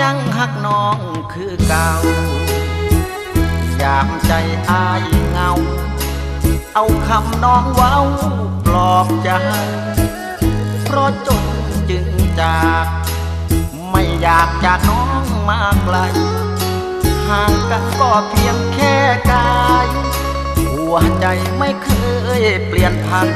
ยังหักน้องคือเก่ายามใจอายเงา เอาคำน้องเว้าปลอบใจ เพราะจนจึงจาก ไม่อยากจากน้องมาไกล ห่างกันก็เพียงแค่กาย หัวใจไม่เคยเปลี่ยนพัน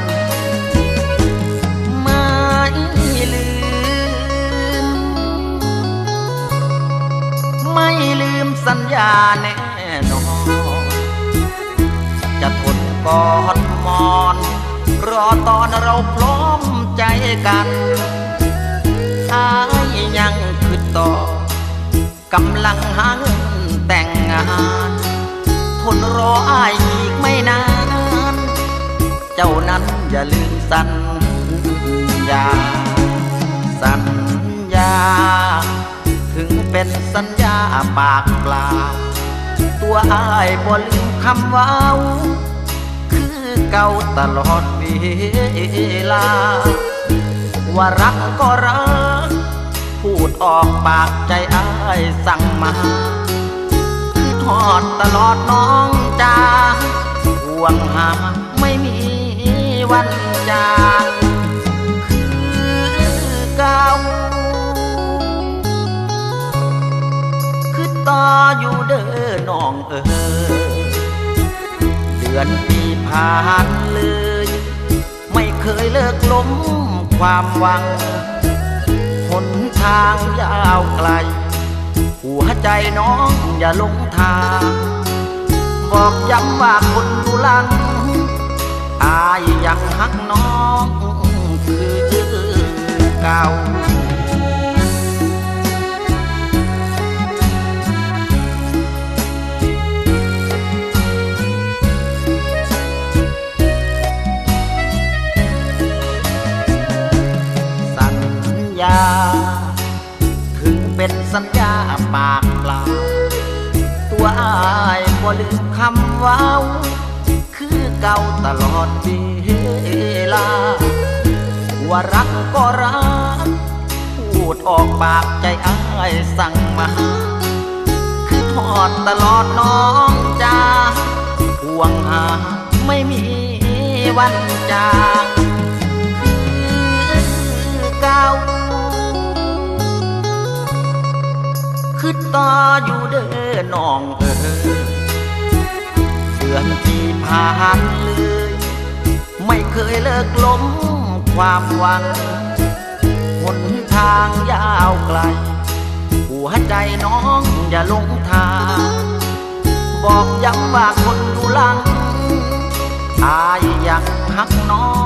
สัญญาแน่นอน จะทนกอดมอน รอตอนเราพร้อมใจกันอายยังคือต่อกำลังหาเงินแต่งงาน ทนรออายอีกไม่นาน เจ้านั้นอย่าลืมสัญญา สัญญา ถึงเป็นสัญญา ปากเปล่า ตัวอ้ายบ่ลืมคำว้าคือเก่าตลอดเวลา ว่ารักก็รัก พูดออกปากใจอ้ายสั่งมาคือทอดตลอดน้องจางห่วงหาไม่มีวันจาง องเออ เดือนปีผ่านเลย ไม่เคยเลิกล้มความหวังหนทางยาวไกล หัวใจน้องอย่าหลงทาง บอกย้ำว่าคนดูลังอายยังหักน้องคือเก่า เป็นสัญญาปากเปล่า ตัวอายบ่ลืมคำว้าคือเก่าตลอดเวลา ว่ารักก็รัก พูดออกปากใจอายสั่งมา คือทอดตลอดน้องจ้าห่วงหาไม่มีวันจาง คือต่ออยู่เด้อน้องเออเดือนที่ผ่านเลย ไม่เคยเลิกล้มความหวังหนทางยาวไกล หัวใจน้องอย่าลงทาง บอกย้ำว่าคนดูหลัง อายยังหักน้อง